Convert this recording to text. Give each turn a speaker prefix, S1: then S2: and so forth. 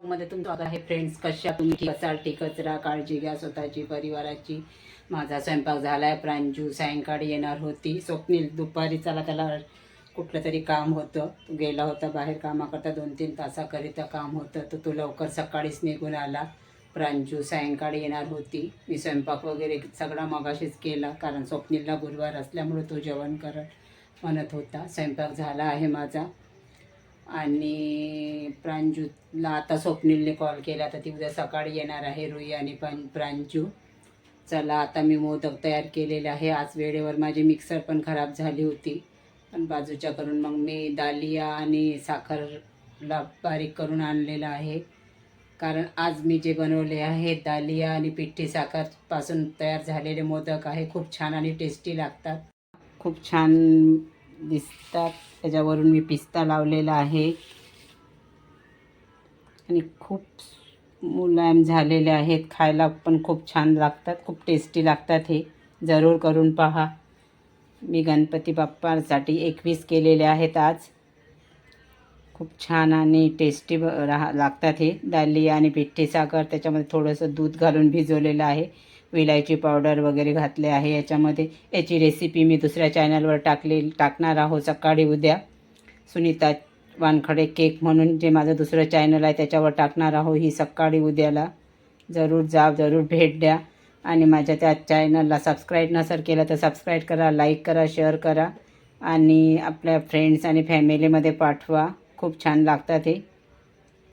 S1: मध्ये तुमचं आता हे फ्रेंड्स कशा तुम्ही? ठीक असाल? ठीक कचरा काळजी घ्या स्वतःची परिवाराची. माझा स्वयंपाक झालाय. प्रांजू सायंकाळी येणार होती. स्वप्नील दुपारी चला त्याला कुठलं तरी काम होतं. तो गेला होता बाहेर कामाकरता. दोन तीन तासाकरिता काम होतं. तर तो लवकर सकाळीच निघून आला. प्रांजू सायंकाळी येणार होती. मी स्वयंपाक वगैरे सगळा मगाशीच केला. कारण स्वप्नीलला गुरुवार असल्यामुळे तो जेवण करत म्हणत होता. स्वयंपाक झाला आहे माझा. आणि प्रांजूला आता स्वप्नीलने कॉल केला तर ती उद्या सकाळी येणार आहे रुई आणि पण प्रांजू. चला आता मी मोदक तयार केलेले आहे. आज वेळेवर माझी मिक्सर पण खराब झाली होती. पण बाजूच्या करून मग मी दालिया आणि साखरला बारीक करून आणलेलं आहे. कारण आज मी जे बनवले आहे दालिया आणि पिठी साखरपासून तयार झालेले मोदक आहे. खूप छान आणि टेस्टी लागतात. खूप छान दिसतात. त्याच्यावरून मी पिस्ता लावलेला आहे. आणि खूप मुलायम झालेले आहेत. खायला पण खूप छान लागतात. खूप टेस्टी लागतात हे. जरूर करून पहा. मी गणपती बाप्पासाठी एकवीस केलेले आहेत आज. खूप छान आणि टेस्टी ब- राहा लागतात हे. दाली आणि पिठ्ठी साखर त्याच्यामध्ये थोडंसं दूध घालून भिजवलेलं आहे. विलायची पावडर वगैरे घातले आहे. याच्यामध्ये याची रेसिपी मी दुसऱ्या चॅनलवर टाकले टाकणार आहोत सकाळी उद्या. सुनीता वानखडे केक म्हणून जे माझं दुसरं चॅनल आहे त्याच्यावर टाकणार आहो ही सकाळी उद्याला. जरूर जा जरूर भेट द्या. आणि माझ्या त्या चॅनलला सबस्क्राईब नसर केलं तर सबस्क्राईब करा लाईक करा शेअर करा. आणि आपल्या फ्रेंड्स आणि फॅमिलीमध्ये पाठवा. खूप छान लागतात हे.